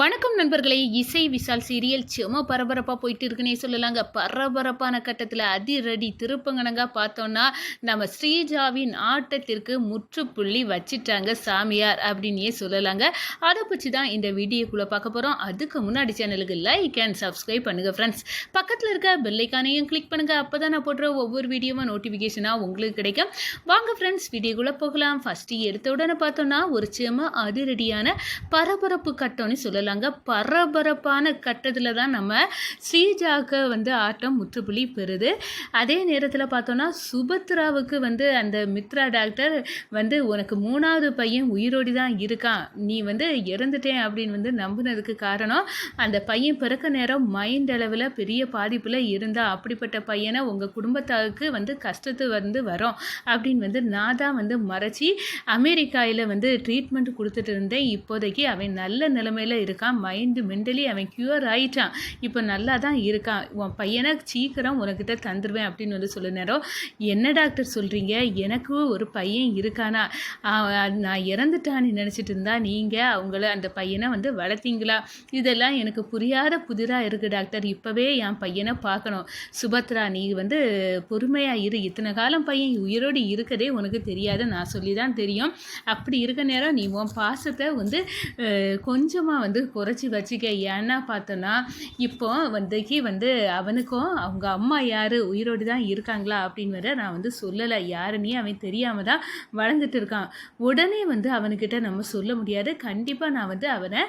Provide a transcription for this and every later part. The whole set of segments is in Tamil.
வணக்கம் நண்பர்களே இசை விசால் சீரியல் செம பரபரப்பாக போயிட்டு இருக்குன்னே சொல்லலாங்க. பரபரப்பான கட்டத்தில் அதிரடி திருப்பங்கனங்க பார்த்தோன்னா நம்ம ஸ்ரீஜாவின் ஆட்டத்திற்கு முற்றுப்புள்ளி வச்சிட்டாங்க சாமியார் அப்படின்னே சொல்லலாங்க. அதை பற்றி தான் இந்த வீடியோக்குள்ளே பார்க்க போகிறோம் அதுக்கு முன்னாடி சேனலுக்கு லைக் அண்ட் சப்ஸ்கிரைப் பண்ணுங்கள் ஃப்ரெண்ட்ஸ் பக்கத்தில் இருக்க பெல்லைக்கானையும் கிளிக் பண்ணுங்கள் அப்போ தான் நான் போடுற ஒவ்வொரு வீடியோவும் நோட்டிஃபிகேஷனாக உங்களுக்கு கிடைக்கும். வாங்க ஃப்ரெண்ட்ஸ் வீடியோக்குள்ளே போகலாம். ஃபஸ்ட்டு எடுத்த உடனே பார்த்தோன்னா ஒரு செம அதிரடியான பரபரப்பு கட்டம்னு சொல்லலாங்க பரபரப்பான கட்டத்தில் தான் நம்ம ஸ்ரீஜாக்கு வந்து ஆட்டம் முற்றுப்புள்ளி பெறுது. அதே நேரத்தில் பார்த்தோன்னா சுபத்ராவுக்கு வந்து அந்த மித்ரா டாக்டர் வந்து உனக்கு மூணாவது பையன் உயிரோடி தான் இருக்கான். நீ வந்து இறந்துட்டேன் அப்படின்னு வந்து நம்பினதுக்கு காரணம் அந்த பையன் பிறக்க நேரம் மைண்ட் அளவில் பெரிய பாதிப்பில் இருந்தால் அப்படிப்பட்ட பையனை உங்கள் குடும்பத்தாருக்கு வந்து கஷ்டத்து வந்து வரும் அப்படின்னு வந்து நான் தான் வந்து மறைச்சி அமெரிக்காவில் வந்து ட்ரீட்மெண்ட் கொடுத்துட்டு இருந்தேன். இப்போதைக்கு அவன் நல்ல நிலைமையில இருக்கான் மைண்டு மென்டலி அவன் க்யூர் ஆயிட்டான். இப்போ நல்லா தான் இருக்கான். உன் பையனை சீக்கிரம் உனக்கிட்ட தந்துடுவேன் அப்படின்னு வந்து சொல்ல நேரம் என்ன டாக்டர் சொல்கிறீங்க எனக்கு ஒரு பையன் இருக்கானா? நான் இறந்துட்டான்னு நினச்சிட்டு இருந்தா நீங்கள் அவங்கள அந்த பையனை வந்து வளர்த்தீங்களா? இதெல்லாம் எனக்கு புரியாத புதிராக இருக்குது டாக்டர் இப்போவே என் பையனை பார்க்கணும். சுபத்ரா நீ வந்து பொறுமையாக இரு. இத்தனை காலம் பையன் உயிரோடு இருக்கதே உனக்கு தெரியாது. நான் சொல்லி தான் தெரியும். அப்படி இருக்க நேரம் நீ உன் பாசத்தை வந்து கொஞ்சமாக வந்து குறைச்சி வச்சுக்க. ஏன்னா பார்த்தோன்னா இப்போ வந்துக்கு வந்து அவனுக்கும் அவங்க அம்மா யார் உயிரோடு தான் இருக்காங்களா அப்படின்னு வர நான் வந்து சொல்லலை. யாருன்னே அவன் தெரியாமல் தான் வளர்ந்துட்டு இருக்கான். உடனே வந்து அவனுக்கிட்ட நம்ம சொல்ல முடியாது. கண்டிப்பாக நான் வந்து அவனை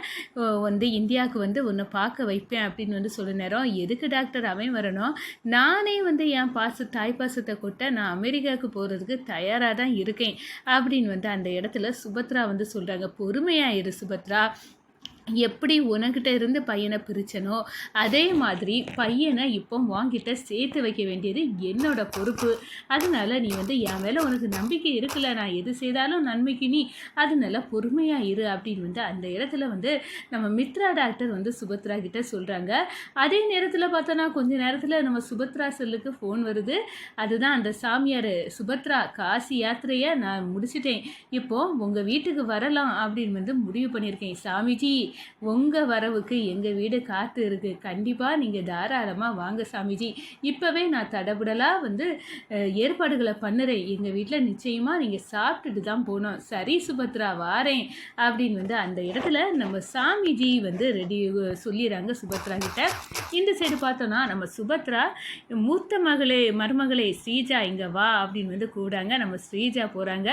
வந்து இந்தியாவுக்கு வந்து உன்னை பார்க்க வைப்பேன் அப்படின்னு வந்து சொல்ல நேரம். எதுக்கு டாக்டர் அவன் வரணும்? நானே வந்து என் பாச தாய் பாசத்தை கொட்ட நான் அமெரிக்காவுக்கு போகிறதுக்கு தயாராக தான் இருக்கேன் அப்படின்னு வந்து அந்த இடத்துல சுபத்ரா வந்து சொல்கிறாங்க பொறுமையாக இரு சுபத்ரா. எப்படி உனக்கிட்ட இருந்து பையனை பிரிச்சனோ அதே மாதிரி பையனை இப்போ வாங்கிட்ட சேர்த்து வைக்க வேண்டியது என்னோட பொறுப்பு. அதனால நீ வந்து என் மேலே உனக்கு நம்பிக்கை இருக்குல்ல. நான் எது செய்தாலும் நன்மைக்கு நீ. அதனால பொறுமையாக இரு அப்படின்னு வந்து அந்த இடத்துல வந்து நம்ம மித்ரா டாக்டர் வந்து சுபத்ரா கிட்ட சொல்கிறாங்க அதே நேரத்தில் பார்த்தோன்னா கொஞ்ச நேரத்தில் நம்ம சுபத்ரா செல்லுக்கு ஃபோன் வருது. அதுதான் அந்த சாமியார் சுபத்ரா காசி யாத்திரையை நான் முடிச்சிட்டேன். இப்போ உங்கள் வீட்டுக்கு வரலாம் அப்படின்னு வந்து முடிவு பண்ணியிருக்கேன். சாமிஜி உங்கள் வரவுக்கு எங்கள் வீடு காத்து இருக்குது கண்டிப்பாக நீங்கள் தாராளமாக வாங்க சாமிஜி. இப்போவே நான் தடபுடலாக வந்து ஏற்பாடுகளை பண்ணுறேன். எங்கள் வீட்டில் நிச்சயமாக நீங்கள் சாப்பிட்டுட்டு தான் போகணும். சரி சுபத்ரா வாரேன். அப்படின்னு வந்து அந்த இடத்துல நம்ம சாமிஜி வந்து ரெடி சொல்லிடுறாங்க சுபத்ரா கிட்ட. இந்த சைடு பார்த்தோன்னா நம்ம சுபத்ரா மூத்த மகளே மருமகளே ஸ்ரீஜா இங்கே வா. அப்படின்னு வந்து கூடாங்க நம்ம ஸ்ரீஜா போகிறாங்க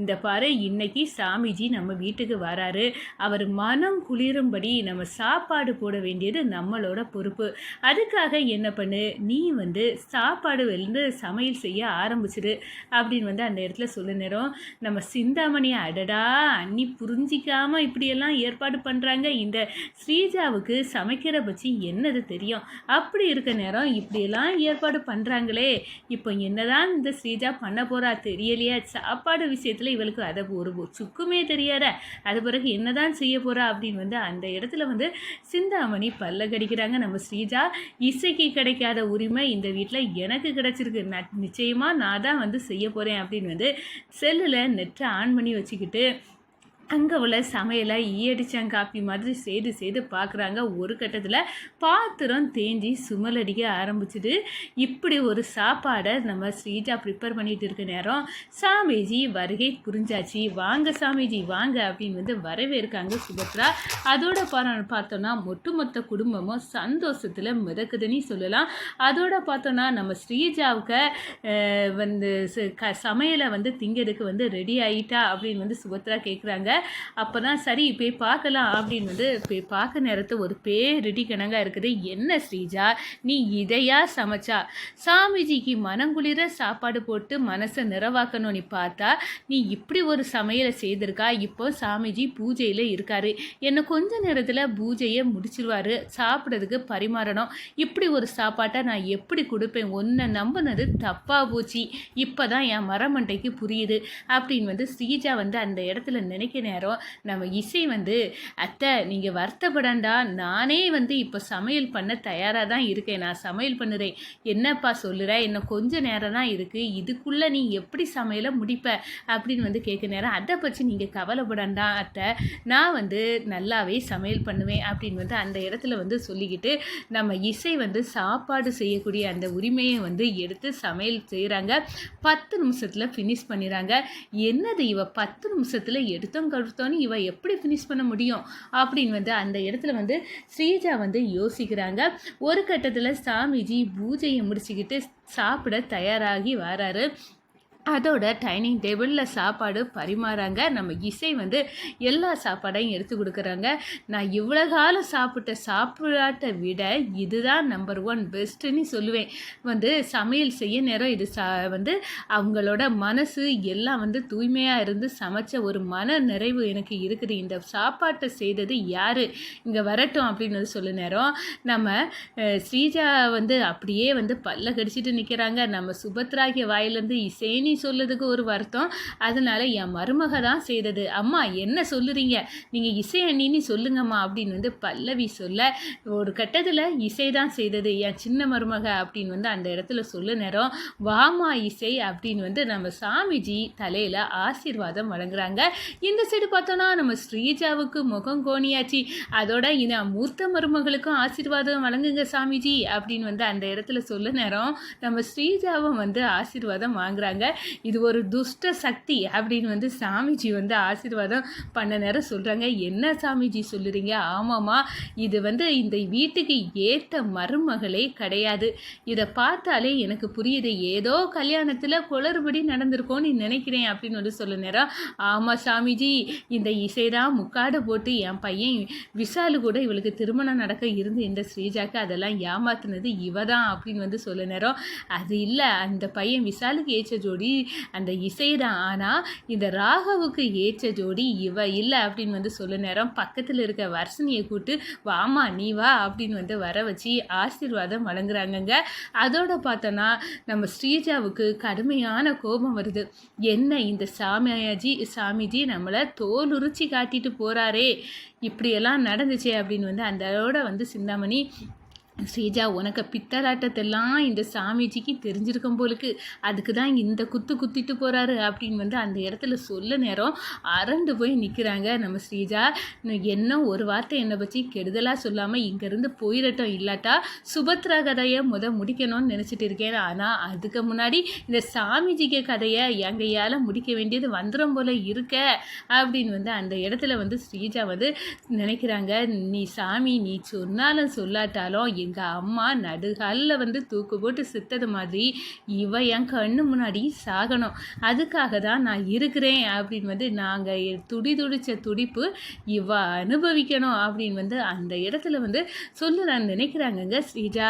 இந்த பாரு இன்னைக்கு சாமிஜி நம்ம வீட்டுக்கு வராரு. அவர் மனம் புரியும்படி நம்ம சாப்பாடு போட வேண்டியது நம்மளோட பொறுப்பு. அதுக்காக என்ன பண்ணு? நீ வந்து சாப்பாடு வந்து சமையல் செய்ய ஆரம்பிச்சிடு அப்படின்னு வந்து அந்த இடத்துல சொல்ல நேரம். நம்ம சிந்தாமணியை அடடா அண்ணி புரிஞ்சிக்காமல் இப்படியெல்லாம் ஏற்பாடு பண்ணுறாங்க இந்த ஸ்ரீஜாவுக்கு சமைக்கிற பற்றி என்னது தெரியும்? அப்படி இருக்க நேரம் இப்படியெல்லாம் ஏற்பாடு பண்ணுறாங்களே இப்போ என்னதான் இந்த ஸ்ரீஜா பண்ண போகிறா தெரியலையா. சாப்பாடு விஷயத்தில் இவளுக்கு அதை ஒரு சுக்குமே தெரியாத. அது பிறகு என்னதான் செய்ய போகிறா அப்படின்னு வந்து அந்த இடத்துல வந்து சிந்தாமணி பல்ல கடிக்கிறாங்க நம்ம ஸ்ரீஜா இசைக்கு கிடைக்காத உரிமை இந்த வீட்டில் எனக்கு கிடச்சிருக்கு. நான் நிச்சயமாக நான் தான் வந்து செய்ய போகிறேன் அப்படின்னு வந்து செல்லில் நெட்டை ஆன் பண்ணி வச்சுக்கிட்டு அங்கே உள்ள சமையலை ஈயடிச்சாங்காப்பி மாதிரி செய்து செய்து பார்க்குறாங்க ஒரு கட்டத்தில் பாத்திரம் தேஞ்சி சுமலடிக்க ஆரம்பிச்சுது. இப்படி ஒரு சாப்பாடை நம்ம ஸ்ரீஜா ப்ரிப்பேர் பண்ணிகிட்டு இருக்க நேரம் சாமிஜி வருகை புரிஞ்சாச்சு. வாங்க சாமிஜி வாங்க அப்படின்னு வந்து வரவேற்காங்க சுபத்ரா. அதோட பா- பார்த்தோன்னா ஒட்டுமொத்த குடும்பமும் சந்தோஷத்தில் மிதக்குதுன்னு சொல்லலாம். அதோட பார்த்தோன்னா நம்ம ஸ்ரீஜாவுக்கு வந்து க சமையலை வந்து திங்கிறதுக்கு வந்து ரெடி ஆகிட்டா அப்படின்னு வந்து சுபத்ரா கேட்குறாங்க அப்போ தான் சரி போய் பார்க்கலாம் அப்படின்னு வந்து போய் பார்க்க நேரத்து ஒரு பேரிடி கணங்காக இருக்குது. என்ன ஸ்ரீஜா நீ இதையா சமைச்சா? சாமிஜிக்கு மனங்குளிர சாப்பாடு போட்டு மனசை நிறைவாக்கணும் நீ பார்த்தா நீ இப்படி ஒரு சமையலை செய்திருக்கா? இப்போ சாமிஜி பூஜையில் இருக்காரு. என்னை கொஞ்ச நேரத்தில் பூஜையை முடிச்சிருவாரு. சாப்பிட்றதுக்கு பரிமாறணும். இப்படி ஒரு சாப்பாட்டை நான் எப்படி கொடுப்பேன்? ஒன்றை நம்பினது தப்பாக போச்சு. இப்போ தான் என் மரமண்டைக்கு புரியுது. அப்படின்னு வந்து ஸ்ரீஜா வந்து அந்த இடத்துல நினைக்க நேரம் நம்ம இசை வந்து அத்தை நீங்கள் வருத்தப்படாண்டா நானே வந்து இப்போ சமையல் பண்ண தயாராக தான் இருக்கேன். நான் சமையல் பண்ணுறேன். என்னப்பா சொல்லுற? இன்னும் கொஞ்சம் நேரம் தான் இருக்குது இதுக்குள்ளே நீ எப்படி சமையலை முடிப்ப? அப்படின்னு வந்து கேட்க நேரம். அதை பற்றி நீங்கள் கவலைப்படாண்டா அத்தை. நான் வந்து நல்லாவே சமையல் பண்ணுவேன் அப்படின்னு வந்து அந்த இடத்துல வந்து சொல்லிக்கிட்டு நம்ம இசை வந்து சாப்பாடு செய்யக்கூடிய அந்த உரிமையை வந்து எடுத்து சமையல் செய்கிறாங்க பத்து நிமிஷத்தில் ஃபினிஷ் பண்ணிடுறாங்க. என்னது இவ பத்து நிமிஷத்தில் எடுத்தோம் கழுத்தோன்னு இவ எப்படி ஃபினிஷ் பண்ண முடியும் அப்படின்னு வந்து அந்த இடத்துல வந்து ஸ்ரீஜா வந்து யோசிக்கிறாங்க. ஒரு கட்டத்தில் சாமிஜி பூஜையை முடிச்சுக்கிட்டு சாப்பிட தயாராகி வராரு. அதோட டைனிங் டேபிளில் சாப்பாடு பரிமாறாங்க. நம்ம இசை வந்து எல்லா சாப்பாடையும் எடுத்து கொடுக்குறாங்க. நான் இவ்வளோ காலம் சாப்பிட்ட சாப்பிடாட்டை விட இதுதான் நம்பர் ஒன் பெஸ்ட்டுன்னு சொல்லுவேன். வந்து சமையல் செய்ய நேரம் இது சா வந்து அவங்களோட மனசு எல்லாம் வந்து தூய்மையாக இருந்து சமைச்ச ஒரு மன நிறைவு எனக்கு இருக்குது. இந்த சாப்பாட்டை செய்தது யார்? இங்கே வரட்டும் அப்படின்னு சொல்லு சொல்ல நேரம் நம்ம ஸ்ரீஜா வந்து அப்படியே வந்து பல்ல கடிச்சிட்டு நிற்கிறாங்க நம்ம சுபத்ராகிய வாயிலேருந்து இசைன்னு சொல்லுறதுக்கு ஒரு வருத்தம். அதனால என் மருமக தான் செய்தது. அம்மா என்ன சொல்லுறீங்க? நீங்கள் இசை அண்ணின்னு சொல்லுங்கம்மா அப்படின்னு வந்து பல்லவி சொல்ல ஒரு கட்டத்தில் இசை தான் செய்தது என் சின்ன மருமக அப்படின்னு வந்து அந்த இடத்துல சொல்ல நேரம். வாமா இசை அப்படின்னு வந்து நம்ம சாமிஜி தலையில் ஆசீர்வாதம் வழங்குறாங்க. இந்த சைடு பார்த்தோன்னா நம்ம ஸ்ரீஜாவுக்கு முகம் கோணியாச்சு. அதோட இன மூர்த்த மருமகளுக்கும் ஆசீர்வாதம் வழங்குங்க சாமிஜி அப்படின்னு வந்து அந்த இடத்துல சொல்ல நேரம். நம்ம ஸ்ரீஜாவும் வந்து ஆசீர்வாதம் வாங்குறாங்க. இது ஒரு துஷ்ட சக்தி அப்படின்னு வந்து சாமிஜி வந்து ஆசீர்வாதம் பண்ண நேரம் சொல்கிறாங்க என்ன சாமிஜி சொல்லுறீங்க? ஆமாம்மா இது வந்து இந்த வீட்டுக்கு ஏற்ற மருமகளே கிடையாது. இதை பார்த்தாலே எனக்கு புரியுது. ஏதோ கல்யாணத்தில் குளறுபடி நடந்திருக்கோன்னு நினைக்கிறேன் அப்படின்னு வந்து சொல்ல நேரம். ஆமாம் சாமிஜி இந்த இசை தான் முக்காடு போட்டு என் பையன் விஷாலு கூட இவளுக்கு திருமணம் நடக்க இருந்து இந்த ஸ்ரீஜாக்கு அதெல்லாம் ஏமாத்துனது இவ தான் அப்படின்னு வந்து சொல்ல நேரம். அது இல்லை அந்த பையன் விஷாலுக்கு ஏற்ற ஜோடி அந்த இசை தான் ஆனால் இந்த ராகவுக்கு ஏற்ற ஜோடி இவ இல்லை அப்படின்னு வந்து சொல்ல நேரம் பக்கத்தில் இருக்க வர்ஷினியை கூப்பிட்டு வாமா நீ வா அப்படின்னு வந்து வர வச்சு ஆசீர்வாதம் வழங்குறாங்கங்க. அதோட பார்த்தோன்னா நம்ம ஸ்ரீஜாவுக்கு கடுமையான கோபம் வருது. என்ன இந்த சாமியாஜி சாமிஜி நம்மளை தோலுரிச்சி காட்டிட்டு போகிறாரே இப்படியெல்லாம் நடந்துச்சு அப்படின்னு வந்து அந்தோட வந்து சிந்தாமணி ஸ்ரீஜா உனக்கு பித்தலாட்டத்தெல்லாம் இந்த சாமிஜிக்கு தெரிஞ்சிருக்கும் போலுக்கு. அதுக்கு தான் இந்த குத்து குத்திட்டு போகிறாரு அப்படின்னு வந்து அந்த இடத்துல சொல்ல நேரம் அரண்டு போய் நிற்கிறாங்க நம்ம ஸ்ரீஜா. என்ன ஒரு வார்த்தை என்னை பற்றி கெடுதலாக சொல்லாமல் இங்கேருந்து போயிடட்டும் இல்லாட்டா சுபத்ரா கதையை முத முடிக்கணும்னு நினச்சிட்டு இருக்கேன். ஆனால் அதுக்கு முன்னாடி இந்த சாமிஜிக்கு கதையை எங்கையால் முடிக்க வேண்டியது வந்துடும் போல இருக்க அப்படின்னு வந்து அந்த இடத்துல வந்து ஸ்ரீஜா வந்து நினைக்கிறாங்க. நீ சாமி நீ சொன்னாலும் சொல்லாட்டாலும் எங்கள் அம்மா நடுகாலில் வந்து தூக்கு போட்டு சித்தது மாதிரி இவ என் கண்ணு முன்னாடி சாகணும். அதுக்காக தான் நான் இருக்கிறேன் அப்படின்னு வந்து நாங்கள் துடி துடித்த துடிப்பு இவ அனுபவிக்கணும் அப்படின்னு வந்து அந்த இடத்துல வந்து சொல்ல நான் நினைக்கிறாங்கங்க ஸ்ரீஜா.